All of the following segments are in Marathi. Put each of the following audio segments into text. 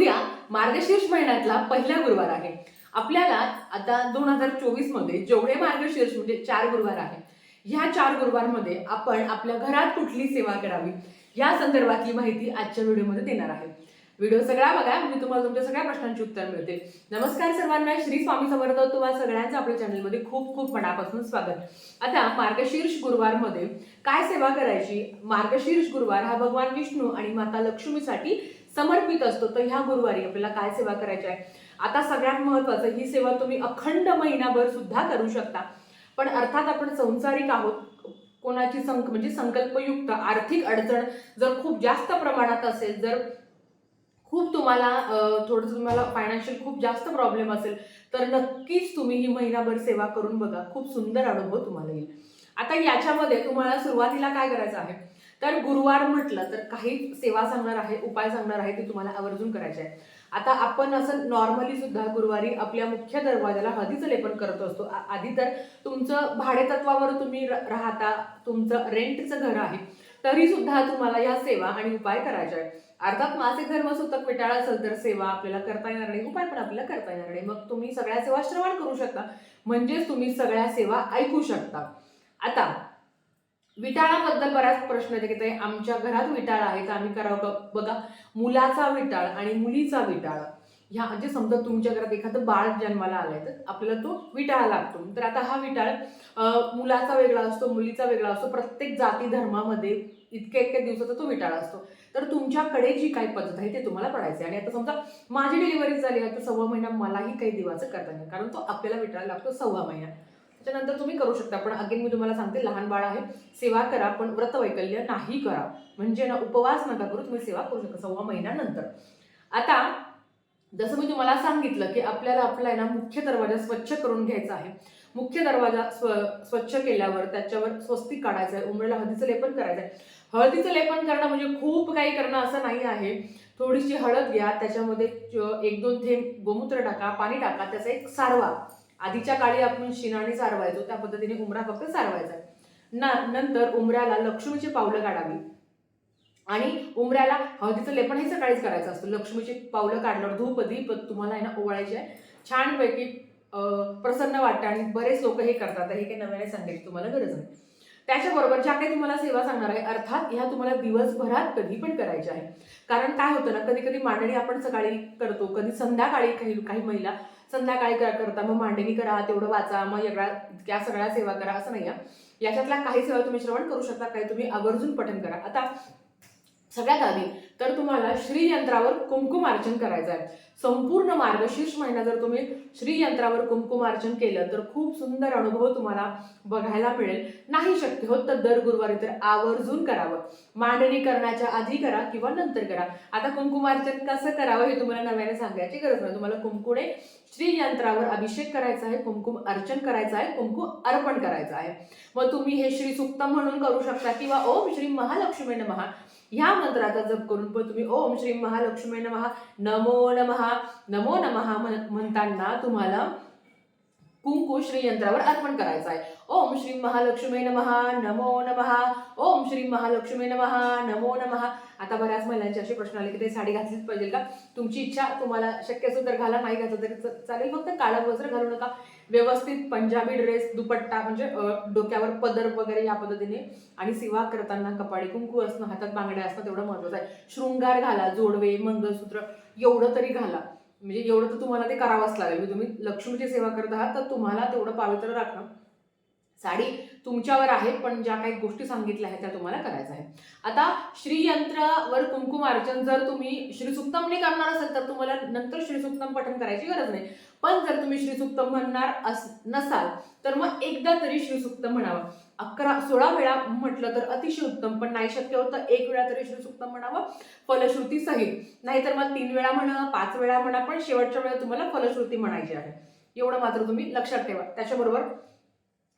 उद्या मार्गशीर्ष महिन्यातला पहिला गुरुवार आहे. आपल्याला आता दोन हजार चोवीसमध्ये जेवढे मार्गशीर्ष म्हणजे चार गुरुवार आहे ह्या चार गुरुवारमध्ये आपण आपल्या घरात कुठली सेवा करावी या संदर्भातली माहिती आजच्या व्हिडिओमध्ये देणार आहे. व्हिडिओ सगळा बघा म्हणजे तुम्हाला तुमच्या सगळ्या प्रश्नांची उत्तर मिळते नमस्कार सर्वांना श्री स्वामी समर्थ तुम्हाला सगळ्यांचं आपल्या चॅनलमध्ये खूप खूप मनापासून स्वागत. आता मार्गशीर्ष गुरुवारमध्ये काय सेवा करायची? मार्गशीर्ष गुरुवार हा भगवान विष्णू आणि माता लक्ष्मीसाठी समर्पित असतो. तर ह्या गुरुवारी आपल्याला काय सेवा करायची आहे? आता सगळ्यात महत्वाचं ही सेवा तुम्ही अखंड महिनाभर सुद्धा करू शकता. पण अर्थात आपण संसारिक आहोत. कोणाची संक म्हणजे संकल्पयुक्त आर्थिक अडचण जर खूप जास्त प्रमाणात असेल जर खूप तुम्हाला थोडंसं तुम्हाला फायनान्शियल खूप जास्त प्रॉब्लेम असेल तर नक्कीच तुम्ही ही महिनाभर सेवा करून बघा. खूप सुंदर अनुभव तुम्हाला येईल. आता याच्यामध्ये तुम्हाला सुरुवातीला काय करायचं आहे? तर गुरुवार म्हटलं तर काही सेवा सांगणार आहे उपाय सांगणार आहे ते तुम्हाला आवर्जून करायचे आहे. आता आपण असं नॉर्मली सुद्धा गुरुवारी आपल्या मुख्य दरवाजाला हळदीचं लेपन करत असतो. आधी तर तुमचं भाडेतत्वावर तुम्ही राहता तुमचं रेंटचं घर आहे तरी सुद्धा तुम्हाला या सेवा आणि उपाय करायचे आहे अर्थात माझे घर मसुतक विटाळा असेल तर सेवा आपल्याला करता येणार नाही उपाय पण आपल्याला करता येणार नाही. मग तुम्ही सगळ्या सेवा श्रवण करू शकता. म्हणजेच तुम्ही सगळ्या सेवा ऐकू शकता. आता विटाळाबद्दल बऱ्याच प्रश्न येते की ते आमच्या घरात विटाळ आहे तर आम्ही करावं का? बघा मुलाचा विटाळ आणि मुलीचा विटाळ. ह्या म्हणजे समजा तुमच्या घरात एखादं बाळ जन्माला आलंय तर आपल्याला तो विटाळा लागतो. तर आता हा विटाळ मुलाचा वेगळा असतो मुलीचा वेगळा असतो. प्रत्येक जाती धर्मामध्ये इतक्या इतक्या दिवसाचा तो विटाळा असतो. तर तुमच्याकडे जी काही पद्धत आहे ते तुम्हाला पडायचे आणि आता समजा माझी डिलिव्हरी झाली आहे तर सव्वा महिना मलाही काही दिवाचं करता नाही कारण तो आपल्याला विटाळा लागतो सव्वा महिना. त्याच्यानंतर तुम्ही करू शकता. पण अगेन मी तुम्हाला सांगते लहान बाळ आहे सेवा करा पण व्रतवैकल्य नाही करा. म्हणजे ना उपवास नका करू तुम्ही सेवा करू शकता सव्वा महिन्यानंतर. आता जसं मी तुम्हाला सांगितलं की आपल्याला आपला आहे ना मुख्य दरवाजा स्वच्छ करून घ्यायचा आहे. मुख्य दरवाजा स्व स्वच्छ केल्यावर त्याच्यावर स्वस्तिक काढायचं आहे उमरेला हळदीचं लेपन करायचं आहे. हळदीचं लेपन करणं म्हणजे खूप काही करणं असं नाही आहे. थोडीशी हळद घ्या त्याच्यामध्ये एक दोन थेंब गोमूत्र टाका पाणी टाका त्याचा एक सारवा. आधीच्या काळी आपण शिनाने सारवायचो त्या पद्धतीने उमरा फक्त सारवायचा. ना नंतर उमऱ्याला लक्ष्मीची पावलं काढावी. आणि उमऱ्याला हळदीचं लेपन हे सकाळीच करायचं असतं. लक्ष्मीची पावलं काढल्यावर धूप दीप तुम्हाला आहे ना ओवाळायचे आहे. छानपैकी प्रसन्न वाटतं आणि बरेच लोक हे करतात. हे काही नव्याने सांगायची तुम्हाला गरज नाही. त्याच्याबरोबर ज्या काही तुम्हाला सेवा सांगणार आहे अर्थात ह्या तुम्हाला दिवसभरात कधी पण करायच्या आहे कारण काय होतं ना कधी कधी मांडणी आपण सकाळी करतो कधी संध्याकाळी काही काही महिला संध्याकाळी करता मग मांडणी करा तेवढं वाचा मग एवढा त्या सगळ्या सेवा करा असं नाही आहे. याच्यातल्या काही सेवा तुम्ही श्रवण करू शकता काही तुम्ही आवर्जून पठन करा. आता सगळ्यात आधी तर तुम्हाला श्रीयंत्रावर कुंकुमार्चन करायचं आहे संपूर्ण मार्गशीर्ष महिना जर तुम्ही श्रीयंत्रावर कुंकुमार्चन केलं तर खूप सुंदर अनुभव तुम्हाला बघायला मिळेल. नाही शक्य होत तर दर गुरुवारी तर आवर्जून करावं. मांडणी करण्याच्या आधी करा किंवा नंतर करा. आता कुंकुमार्चन कसं करावं हे तुम्हाला नव्याने सांगायची गरज नाही. तुम्हाला कुंकुणे श्रीयंत्रावर अभिषेक करायचा आहे कुंकुम अर्चन करायचं आहे कुंकुम अर्पण करायचं आहे. मग तुम्ही हे श्री सुक्तम म्हणून करू शकता किंवा ओम श्री महालक्ष्मी महा ह्या मंत्राचा जप करून पण तुम्ही ओम श्री महालक्ष्मी नमहा नमो नमः नमो नमः म्हणताना तुम्हाला कुंकू श्री यंत्रावर अर्पण करायचं आहे ओम श्री महालक्ष्मी नमहा नमो नमहा ओम श्री महालक्ष्मी नमहा नमो नमः. आता बऱ्याच महिलांचे असे प्रश्न आले की ते साडी घातलीच पाहिजे का? तुमची इच्छा तुम्हाला शक्य असेल तर घाला नाही घातलं तरी चालेल. फक्त काळं वस्त्र घालू नका. व्यवस्थित पंजाबी ड्रेस दुपट्टा म्हणजे डोक्यावर पदर वगैरे या पद्धतीने आणि सेवा करताना कपाळी कुंकू असणं हातात बांगड्या असणं तेवढं महत्वाचं आहे. शृंगार घाला जोडवे मंगळसूत्र एवढं तरी घाला. म्हणजे एवढं तर तुम्हाला ते करावंच लागेल. म्हणजे तुम्ही लक्ष्मीची सेवा करत आहात तर तुम्हाला तेवढं पावित्र राखणं. साडी तुमच्यावर आहे पण ज्या काही गोष्टी सांगितल्या आहेत त्या तुम्हाला करायचं आहे. आता श्रीयंत्रावर कुंकुम अर्चन जर तुम्ही श्रीसुक्तमने करणार असेल तर तुम्हाला नंतर श्रीसुक्तम पठण करायची गरज नाही. पण जर तुम्ही श्रीसुक्तम म्हणणार अस नसाल तर मग एकदा तरी श्रीसुक्तम म्हणावं. अकरा सोळा वेळा म्हटलं तर अतिशय उत्तम पण नाही शक्य होतं एक वेळा तरी श्रीसुक्तम म्हणावं फलश्रुती सहित. नाहीतर मग तीन वेळा म्हणा पाच वेळा म्हणा पण शेवटच्या वेळा तुम्हाला फलश्रुती म्हणायची आहे. एवढं मात्र तुम्ही लक्षात ठेवा. त्याच्याबरोबर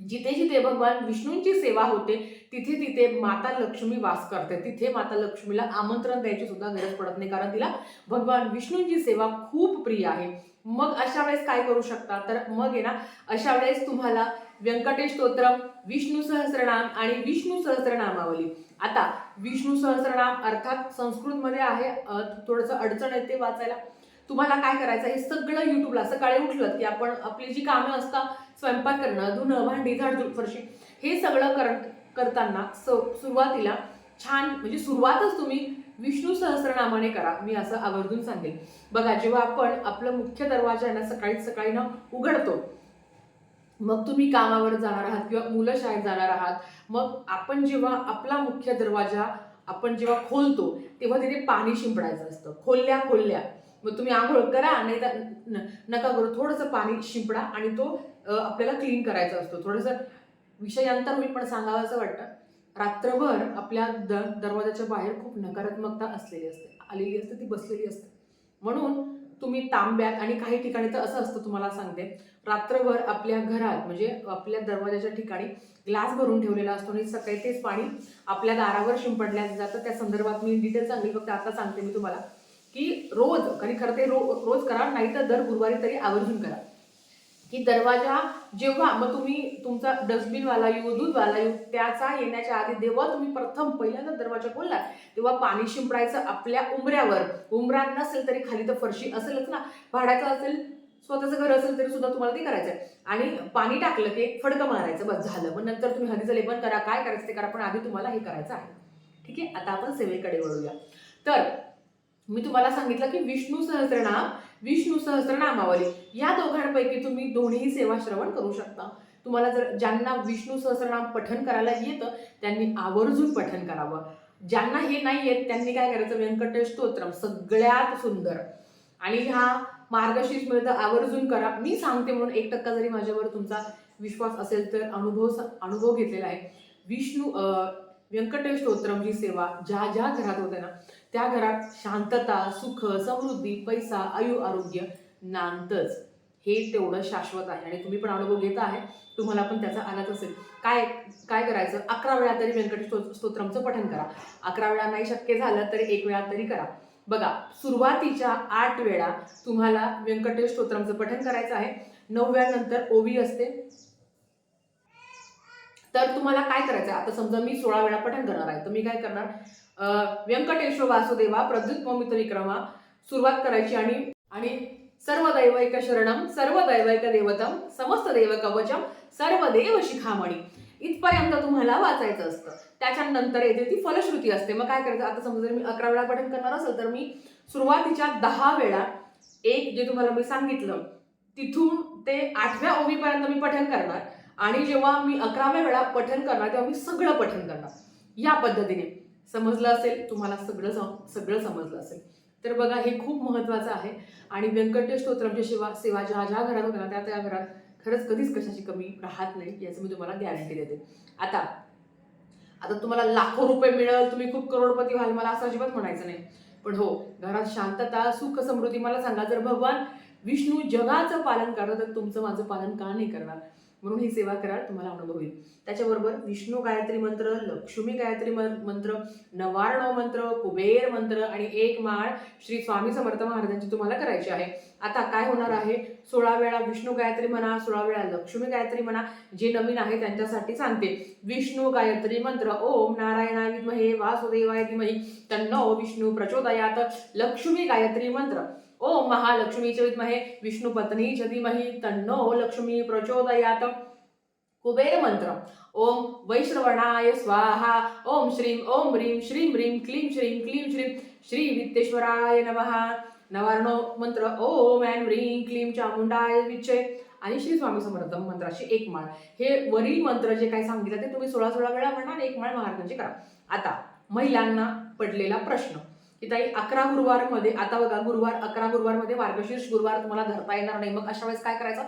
जिथे जिथे भगवान विष्णूंची सेवा होते तिथे तिथे माता लक्ष्मी वास करते. तिथे माता लक्ष्मीला आमंत्रण द्यायची सुद्धा गरज पडत नाही कारण तिला भगवान विष्णूंची सेवा खूप प्रिय आहे. मग अशा वेळेस काय करू शकता? तर मग आहे ना अशा वेळेस तुम्हाला व्यंकटेश स्तोत्रम विष्णू सहस्रनाम आणि विष्णू सहस्रनामावली. आता विष्णू सहस्रनाम अर्थात संस्कृतमध्ये आहे थोडंसं अडचण येते वाचायला. तुम्हाला काय करायचं हे सगळं युट्यूबला सकाळी उठलं की आपण आपली जी कामं असतात स्वयंपाक करणं धुणं भांडी झाडझूड फरशी हे सगळं कर करताना स- सुरुवातीला छान म्हणजे सुरुवातच तुम्ही विष्णू सहस्रनामाने करा मी असं आवर्जून सांगेन. बघा जेव्हा आपण आपलं मुख्य दरवाजा आहे ना सकाळी सकाळी ना उघडतो मग तुम्ही कामावर जाणार आहात किंवा मुलं शाळेत जाणार आहात मग आपण जेव्हा आपला मुख्य दरवाजा आपण जेव्हा खोलतो तेव्हा तिथे पाणी शिंपडायचं असतं. खोलल्या खोलल्या. मग तुम्ही आंघोळ करा नाही तर न- नका करू. थोडंसं पाणी शिंपडा आणि तो आपल्याला क्लीन करायचा असतो. थोडंसं विषयांतर होईल पण सांगावं असं वाटतं. रात्रभर आपल्या द दरवाजाच्या बाहेर खूप नकारात्मकता असलेली असते. आलेली असते ती बसलेली असते. म्हणून तुम्ही तांब्यात आणि काही ठिकाणी तर असं असतं तुम्हाला सांगते. रात्रभर आपल्या घरात म्हणजे आपल्या दरवाजाच्या ठिकाणी ग्लास भरून ठेवलेला असतो आणि सकाळी तेच पाणी आपल्या दारावर शिंपडल्या जातं. त्या संदर्भात मी डिटेल सांगली फक्त आता सांगते मी तुम्हाला. की रोज आणि खरं ते रो रोज करा नाही तर दर गुरुवारी तरी आवर्जून करा. की दरवाजा जेव्हा मग तुम्ही तुमचा डस्टबिनवाला येऊ दूधवाला येऊ त्याचा येण्याच्या आधी जेव्हा तुम्ही प्रथम पहिल्यांदा दरवाजा खोलला तेव्हा पाणी शिंपडायचं आपल्या उंबऱ्यावर. उंबऱ्यात नसेल तरी खाली तर फरशी असेलच ना. भाड्याचं असेल स्वतःचं घर असेल तरी सुद्धा तुम्हाला ते करायचं आहे आणि पाणी टाकलं की एक फडकं मारायचं. बस झालं. मग नंतर तुम्ही हळदीचं लेपन करा काय करायचं ते करा पण आधी तुम्हाला हे करायचं आहे. ठीक आहे? आता आपण सेवेकडे वळूया. तर मी तुम्हाला सांगितलं की विष्णू सहस्रनाम विष्णू सहस्रनामावली. या दोघांपैकी तुम्ही दोन्ही सेवा श्रवण करू शकता. तुम्हाला जर ज्यांना विष्णू सहस्रनाम पठन करायला येतं त्यांनी आवर्जून पठन करावं. ज्यांना हे नाही येत त्यांनी काय करायचं? व्यंकटेश स्तोत्रम सगळ्यात सुंदर. आणि ह्या मार्गशीर्ष मिळतं आवर्जून करा. मी सांगते म्हणून एक टक्का जरी माझ्यावर तुमचा विश्वास असेल तर अनुभव अनुभव घेतलेला आहे. विष्णू अं, व्यंकटेश स्तोत्रमची सेवा ज्या ज्या घरात होते ना त्या घरात शांतता सुख समृद्धी पैसा आयु आरोग्य नांदच हे तेवढं शाश्वत आहे. आणि तुम्ही पण अनुभव घेत आहे. तुम्हाला पण त्याचा आलाच असेल. काय काय करायचं? अकरा वेळा तरी व्यंकटेश स्तोत्रमचं पठन करा. अकरा वेळा नाही शक्य झालं तरी एक वेळा तरी करा. बघा सुरुवातीच्या आठ वेळा तुम्हाला व्यंकटेश स्तोत्रमचं पठन करायचं आहे. नऊ वेळानंतर ओवी असते. तर तुम्हाला काय करायचं आता समजा मी सोळा वेळा पठण करणार आहे तर मी काय करणार? व्यंकटेश्वर वासुदेवा प्रद्युत मोमित विक्रमा सुरुवात करायची आणि आणि सर्व दैवैक शरणम सर्व दैवैक देवतम समस्त देव कवचम सर्व देव शिखामणी. इथपर्यंत तुम्हाला वाचायचं असतं. त्याच्यानंतर येते ती फलश्रुती असते. मग काय करायचं? आता समजा मी अकरा वेळा पठण करणार असेल तर मी सुरुवातीच्या दहा वेळा एक जे तुम्हाला मी सांगितलं तिथून ते आठव्या ओवीपर्यंत मी पठण करणार. आणि जेव्हा मी अकराव्या वेळा पठण करणार तेव्हा मी सगळं पठन करणार. या पद्धतीने. समजलं असेल? तुम्हाला सगळं सम- सगळं समजलं असेल. तर बघा हे खूप महत्त्वाचं आहे. आणि व्यंकटेश स्तोत्रमच्या सेवा सेवा ज्या ज्या घरात होत्या ना त्या त्या घरात खरंच कधीच कशाची कमी राहत नाही याचं मी तुम्हाला गॅरंटी देते. आता आता तुम्हाला लाखो रुपये मिळेल तुम्ही खूप करोडपती व्हाल मला असं अजिबात म्हणायचं नाही. पण हो घरात शांतता सुख समृद्धी मला सांगा जर भगवान विष्णू जगाचं पालन करतात तर तुमचं माझं पालन का नाही करणार? म्हणून ही सेवा कराल तुम्हाला अनुभव होईल. त्याच्याबरोबर विष्णू गायत्री मंत्र लक्ष्मी गायत्री मंत्र नवार्णव मंत्र कुबेर मंत्र आणि एक माळ श्री स्वामी समर्थ महाराजांची तुम्हाला करायची आहे. आता काय होणार आहे? सोळा वेळा विष्णू गायत्री म्हणा सोळा वेळा लक्ष्मी गायत्री म्हणा जे नवीन आहे त्यांच्यासाठी सांगते. विष्णू गायत्री मंत्र ओम नारायणा विद्महे वासुदेवाय धीमहि तन्नो विष्णू प्रचोदयात. लक्ष्मी गायत्री मंत्र. ओम महालक्ष्मीचे विद्महे विष्णुपत्नी च धीमहि तन्नो लक्ष्मी प्रचोदयात कुबेर मंत्र ओम वैश्रवणाय स्वाहा। ओम श्रीम ओम ह्रीं श्रीं ह्रीं क्लीं श्रीं क्लीं श्रीं। श्री वित्तेश्वराय नमः। नवार्णो मंत्र। ओम ऐं ह्रीं क्लीम चामुंडाय विच्चे। आणि श्री स्वामी समर्थ मंत्राची एक माळ. हे वरील मंत्र जे काही सांगितलं ते तुम्ही सोळा सोळा वेळा म्हणा आणि एक माळ महाराजांची करा. आता महिलांना पडलेला प्रश्न. की ताई अकरा गुरुवारमध्ये आता बघा गुरुवार अकरा गुरुवारमध्ये मार्गशीर्ष गुरुवार तुम्हाला धरता येणार नाही. मग अशा वेळेस काय करायचं?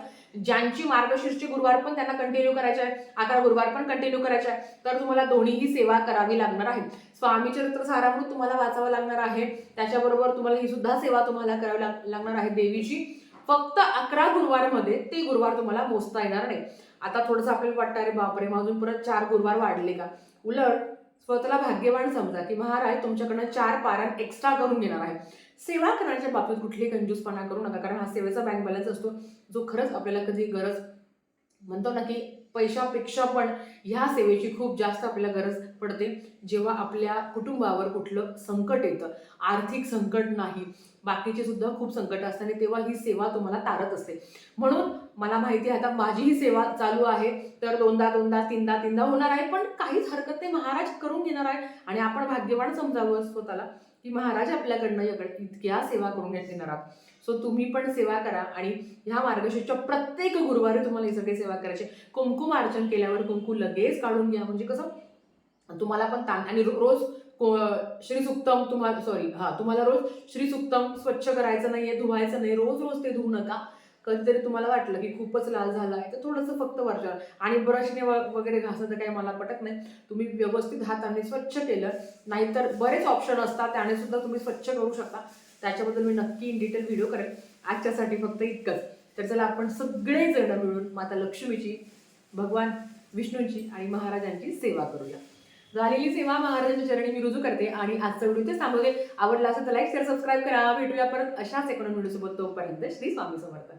ज्यांची मार्गशीर्षची गुरुवार पण त्यांना कंटिन्यू करायचे आहे अकरा गुरुवार पण कंटिन्यू करायचे आहे तर तुम्हाला दोन्हीही सेवा करावी लागणार आहे. स्वामी चरित्र सारामृत तुम्हाला वाचावं लागणार आहे. त्याच्याबरोबर तुम्हाला ही सुद्धा सेवा तुम्हाला करावी लागणार आहे देवीची. फक्त अकरा गुरुवारमध्ये ते गुरुवार तुम्हाला मोजता येणार नाही. आता थोडंसं आपल्याला वाटतं अरे बापरे माझून अजून परत चार गुरुवार वाढले का? उलट स्वतःला भाग्यवान समजा की महाराज तुमच्याकडनं चार पारायण एक्स्ट्रा करून घेणार आहे. सेवा करण्याच्या बाबतीत कुठली कंजूसपणा करू नका कारण हा सेवेचा बँक बॅलन्स असतो. जो खरंच आपल्याला कधी गरज म्हणतो ना की पैशापेक्षा पण ह्या सेवेची खूप जास्त आपल्याला गरज पडते. जेव्हा आपल्या कुटुंबावर कुठलं संकट येतं आर्थिक संकट नाही बाकीचे सुद्धा खूप संकट असतात आणि तेव्हा ही सेवा तुम्हाला तारत असते. म्हणून मला माहिती आहे आता माझी ही सेवा चालू आहे तर दोनदा दोनदा तीनदा तीनदा होणार आहे पण काहीच हरकत नाही. महाराज करून घेणार आहे आणि आपण भाग्यवान समजावं स्वतःला की महाराज आपल्याकडनं इतक्या सेवा करून घेणार आहात सो तुम्ही पण सेवा करा आणि ह्या मार्गशीर्षच्या प्रत्येक गुरुवारी तुम्हाला ही सगळी सेवा करायची. कुंकुम अर्चन केल्यावर कुंकू लगेच काढून घ्या. म्हणजे कसं तुम्हाला पण ताण आणि रोज को- श्री सुक्तम तुम्हाला सॉरी हा तुम्हाला रोज श्री सुक्तम स्वच्छ करायचं नाहीये धुवायचं नाही रोज रोज ते धुवू नका. कधीतरी तुम्हाला वाटलं की खूपच लाल झाला आहे तर थोडंसं फक्त वरच्यावर आणि ब्रशने वगैरे घासणं तर काही मला पटत नाही. तुम्ही व्यवस्थित हाताने स्वच्छ केलं नाहीतर बरेच ऑप्शन असतात त्याने सुद्धा तुम्ही स्वच्छ करू शकता. त्याच्याबद्दल मी नक्की इन डिटेल व्हिडिओ करेन. आजच्यासाठी फक्त इतकंच. तर चला आपण सगळे जण मिळून माता लक्ष्मीची भगवान विष्णूंची आणि महाराजांची सेवा करूया. झालेली सेवा महाराजांच्या चरणी मी रुजू करते आणि आजचा व्हिडिओ ते थांबवते. आवडला असेल तर लाईक शेअर सबस्क्राईब करा. भेटूया परत अशाच एकोणा व्हिडिओसोबत तोपर्यंत श्री स्वामी समर्थ.